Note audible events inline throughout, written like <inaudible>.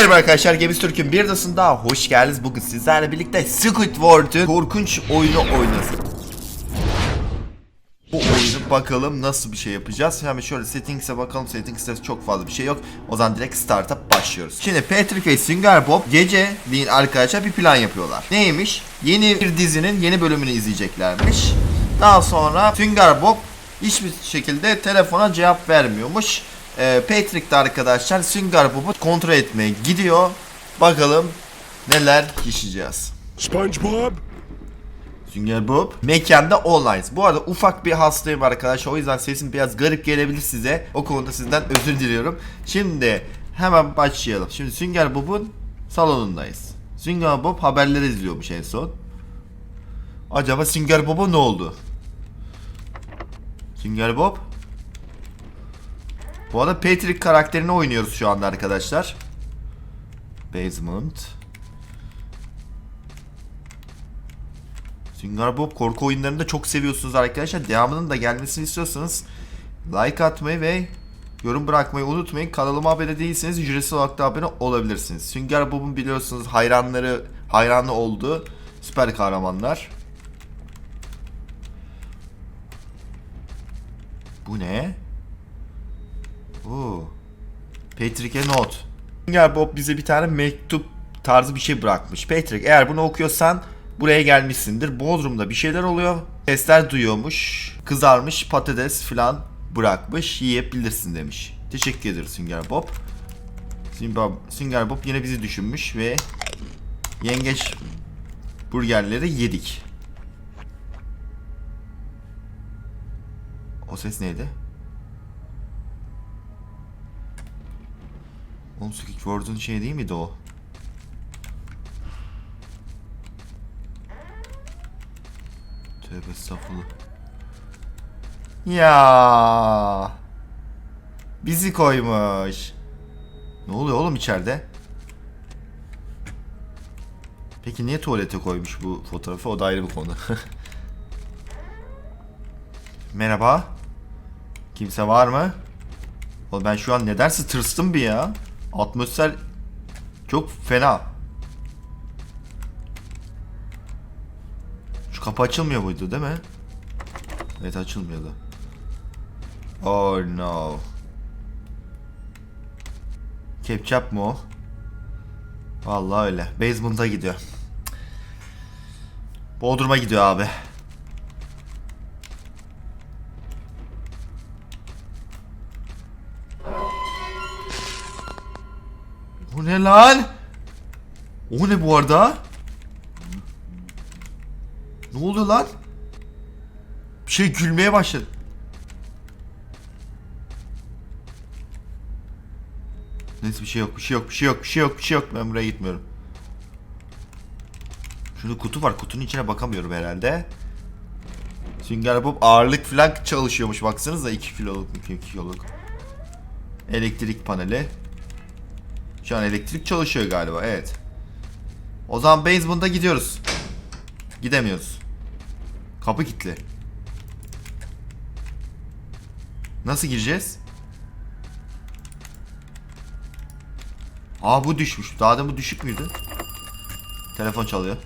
Merhaba arkadaşlar Gemiz Türk'ün bir daha hoş geldiniz. Bugün sizlerle birlikte Squidward'ın korkunç oyunu oynasın. Bu oyunu bakalım nasıl bir şey yapacağız. Hemen şöyle settings'e bakalım. Settings'te çok fazla bir şey yok. O zaman direkt start'a başlıyoruz. Şimdi Patrick ve Sünger Bob geceliğin arkadaşlar bir plan yapıyorlar. Neymiş? Yeni bir dizinin yeni bölümünü izleyeceklermiş. Daha sonra Sünger Bob hiçbir şekilde telefona cevap vermiyormuş. Ee, Patrick de arkadaşlar Sünger Bob'u kontrol etmeye gidiyor. Bakalım neler yaşayacağız. SpongeBob? Sünger Bob. Mekanda online. Bu arada ufak bir hastayım arkadaşlar. O yüzden sesim biraz garip gelebilir size. O konuda sizden özür diliyorum. Şimdi hemen başlayalım. Şimdi Sünger Bob'un salonundayız. Sünger Bob haberleri izliyormuş en son. Acaba Sünger Bob'a ne oldu? Sünger Bob? Bu arada Patrick karakterini oynuyoruz şu anda arkadaşlar. Basement. Sünger Bob korku oyunlarını da çok seviyorsunuz arkadaşlar. Devamının da gelmesini istiyorsanız like atmayı ve yorum bırakmayı unutmayın. Kanalıma abone değilseniz ücretsiz olarak da abone olabilirsiniz. Sünger Bob'un biliyorsunuz hayranları hayranı olduğu süper kahramanlar. Bu ne? Oo. Patrick'e not. Sünger Bob bize bir tane mektup tarzı bir şey bırakmış. Patrick eğer bunu okuyorsan buraya gelmişsindir. Bodrum'da bir şeyler oluyor. Sesler duyuyormuş. Kızarmış patates falan bırakmış. Yiyebilirsin demiş. Teşekkür ederiz Sünger Bob. Sünger Bob yine bizi düşünmüş ve yengeç burgerleri yedik. O ses neydi? Oğlum Squidward'un şey değil miydi o? Tövbe estağfurullah. Ya. Bizi koymuş. Ne oluyor oğlum içeride? Peki niye tuvalete koymuş bu fotoğrafı? O da ayrı bir konu. <laughs> Merhaba. Kimse var mı? Oğlum ben şu an nedense tırstım bir ya. Atmosfer çok fena. Şu kapı açılmıyor muydu değil mi? Evet açılmıyordu. Oh no. Ketçap mı o? Vallahi öyle. Basement'a gidiyor. Bodrum'a gidiyor abi. Bu ne lan? O ne bu arada? Ne oluyor lan? Bir şey gülmeye başladı. Neyse bir şey yok, bir şey yok, bir şey yok, bir şey yok, bir şey yok. Ben buraya gitmiyorum. Şurada kutu var. Kutunun içine bakamıyorum herhalde. Sünger Bob ağırlık falan çalışıyormuş. Baksanıza 2 kiloluk, 2 kiloluk. Elektrik paneli. Şu an elektrik çalışıyor galiba. Evet. O zaman basement'a gidiyoruz. Gidemiyoruz. Kapı kilitli. Nasıl gireceğiz? Aa bu düşmüş. Daha da bu düşük müydü? Telefon çalıyor.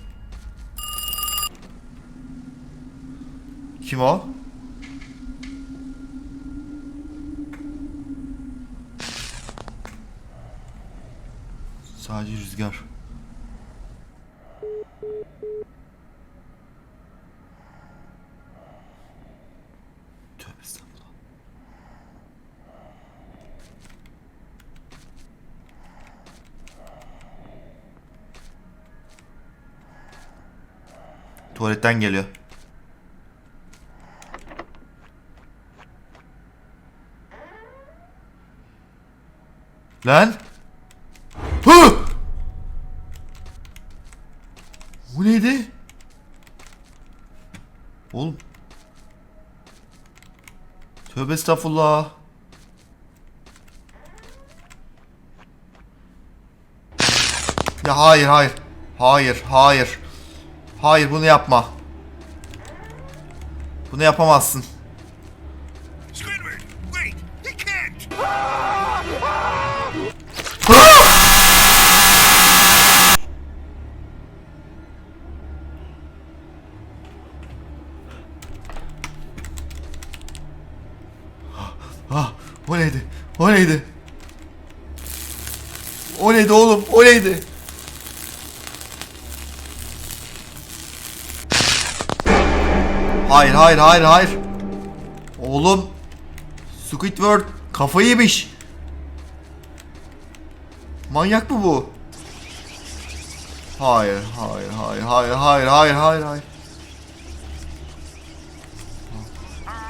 Kim o? Sadece rüzgar. Tövbe. Tuvaletten geliyor. Lan! Hı! Bu neydi? Oğlum. Tövbe estağfurullah. Ya hayır hayır. Hayır hayır. Hayır bunu yapma. Bunu yapamazsın. Neydi? O neydi oğlum? O neydi? Hayır hayır hayır hayır. Oğlum Squidward kafayı yemiş. Manyak mı bu? Hayır, hayır, hayır, hayır, hayır, hayır, hayır, hayır.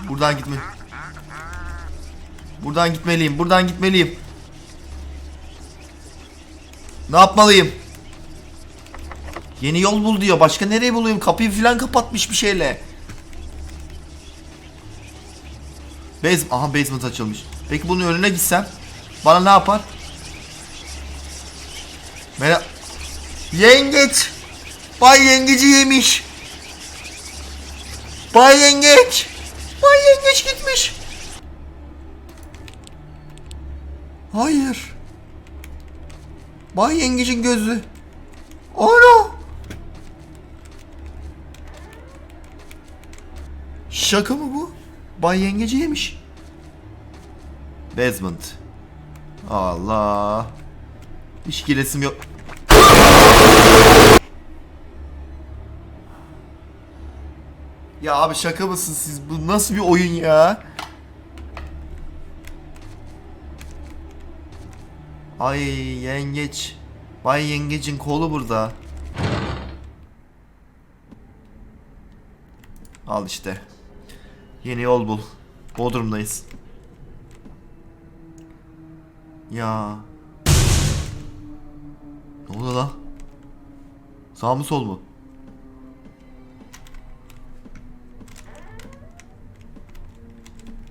Buradan gitme. Buradan gitmeliyim, buradan gitmeliyim. Ne yapmalıyım? Yeni yol bul diyor. Başka nereye bulayım? Kapıyı falan kapatmış bir şeyle. Base Aha basement açılmış. Peki bunun önüne gitsem bana ne yapar? Merhaba. Yengeç. Bay yengeci yemiş. Bay yengeç. Bay yengeç gitmiş. Hayır. Bay yengecin gözü. Ana. Şaka mı bu? Bay yengeci yemiş. Basement. Allah. Hiç yok. Ya abi şaka mısın siz? Bu nasıl bir oyun ya? Ay yengeç. Bay yengecin kolu burada. Al işte. Yeni yol bul. Bodrum'dayız. Ya. Ne oldu lan? Sağ mı sol mu?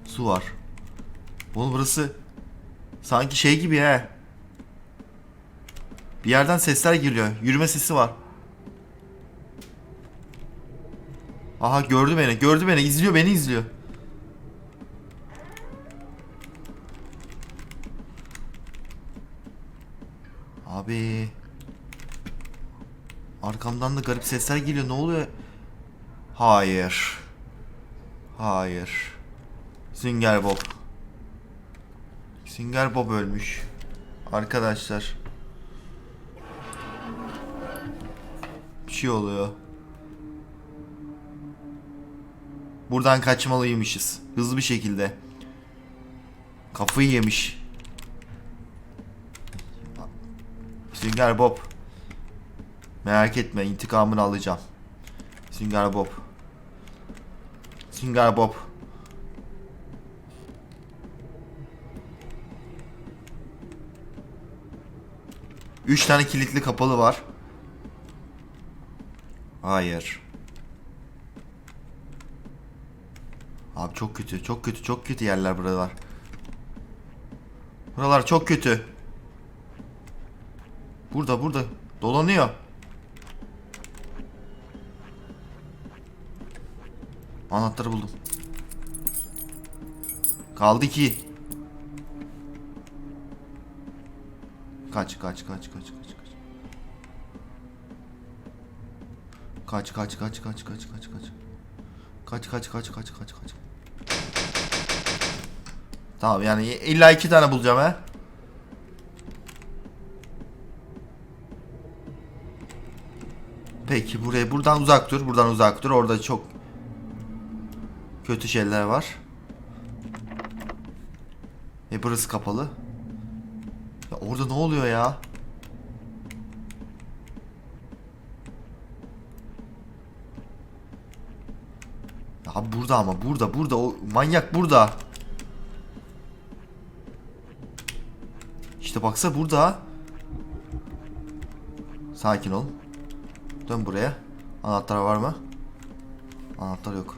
Su var. Oğlum burası sanki şey gibi he. Bir yerden sesler geliyor. Yürüme sesi var. Aha gördü beni. Gördü beni. İzliyor beni izliyor. Abi. Arkamdan da garip sesler geliyor. Ne oluyor? Hayır. Hayır. Sünger Bob. Sünger Bob ölmüş. Arkadaşlar. Şey oluyor. Buradan kaçmalıymışız. Hızlı bir şekilde. Kafayı yemiş. Sünger Bob. Merak etme intikamını alacağım. Sünger Bob. Sünger Bob. Üç tane kilitli kapalı var. Hayır. Abi çok kötü, çok kötü, çok kötü yerler buralar. Buralar çok kötü. Burada, burada. Dolanıyor. Anahtarı buldum. Kaldı ki. Kaç, kaç, kaç, kaç, kaç, kaç. Kaç, kaç, kaç, kaç, kaç, kaç, kaç. Kaç, kaç, kaç, kaç, kaç. Tamam yani illa iki tane bulacağım ha. Peki buraya buradan uzak dur. Buradan uzak dur. Orada çok kötü şeyler var. E burası kapalı. Ya orada ne oluyor ya? Ya burada ama burada burada o manyak burada. İşte baksa burada. Sakin ol. Dön buraya. Anahtar var mı? Anahtar yok.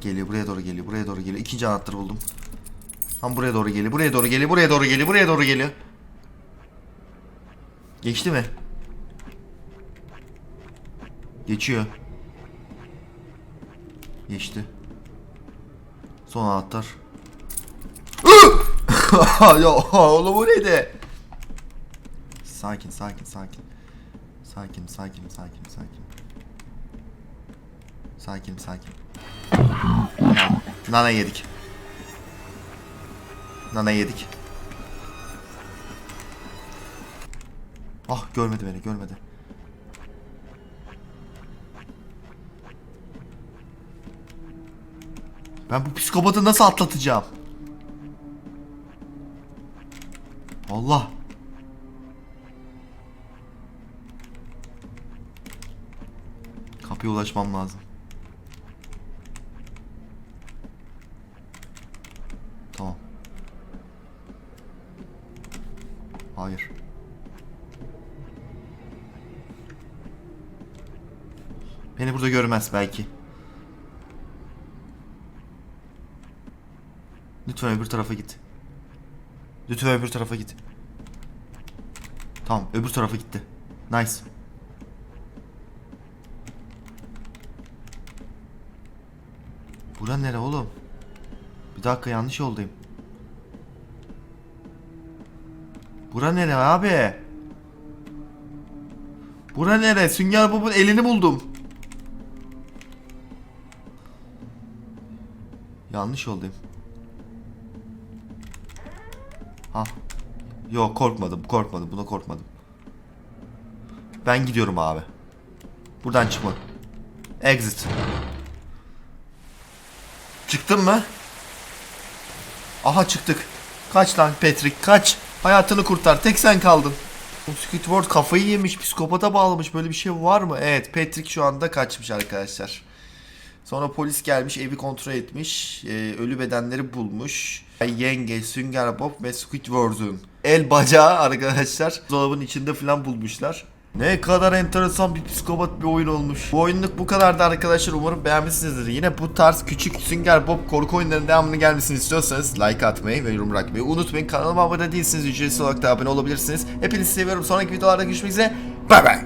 Geliyor buraya doğru geliyor. Buraya doğru geliyor. İkinci anahtarı buldum. Tam buraya doğru geliyor. Buraya doğru geliyor. Buraya doğru geliyor. Buraya doğru geliyor. Geçti mi? Geçiyor. Geçti. Son anahtar. <laughs> ya oğlum bu neydi? Sakin sakin sakin. Sakin sakin sakin sakin. Sakin sakin. Nane yedik. Nana yedik. Ah görmedi beni görmedi. Ben bu psikopatı nasıl atlatacağım? Allah. Kapıya ulaşmam lazım. Tamam. Hayır. Beni burada görmez belki. Lütfen öbür tarafa git. Lütfen öbür tarafa git. Tamam, öbür tarafa gitti. Nice. Bura nere oğlum? Bir dakika yanlış yoldayım. Bura nere abi? Bura nere? Sünger Bob'un elini buldum. Yanlış yoldayım. Ha. Yok korkmadım, korkmadım. Buna korkmadım. Ben gidiyorum abi. Buradan çıkma. Exit. Çıktın mı? Aha çıktık. Kaç lan Patrick kaç. Hayatını kurtar. Tek sen kaldın. Bu Squidward kafayı yemiş. Psikopata bağlamış. Böyle bir şey var mı? Evet Patrick şu anda kaçmış arkadaşlar. Sonra polis gelmiş evi kontrol etmiş. Ee, ölü bedenleri bulmuş. Yenge, Sünger Bob ve Squidward'un el bacağı arkadaşlar dolabın içinde falan bulmuşlar. Ne kadar enteresan bir psikopat bir oyun olmuş. Bu oyunluk bu kadardı arkadaşlar. Umarım beğenmişsinizdir. Yine bu tarz küçük Sünger Bob korku oyunlarının devamını gelmesini istiyorsanız like atmayı ve yorum bırakmayı unutmayın. Kanalıma abone değilseniz ücretsiz olarak da abone olabilirsiniz. Hepinizi seviyorum. Sonraki videolarda görüşmek üzere. Bay bay.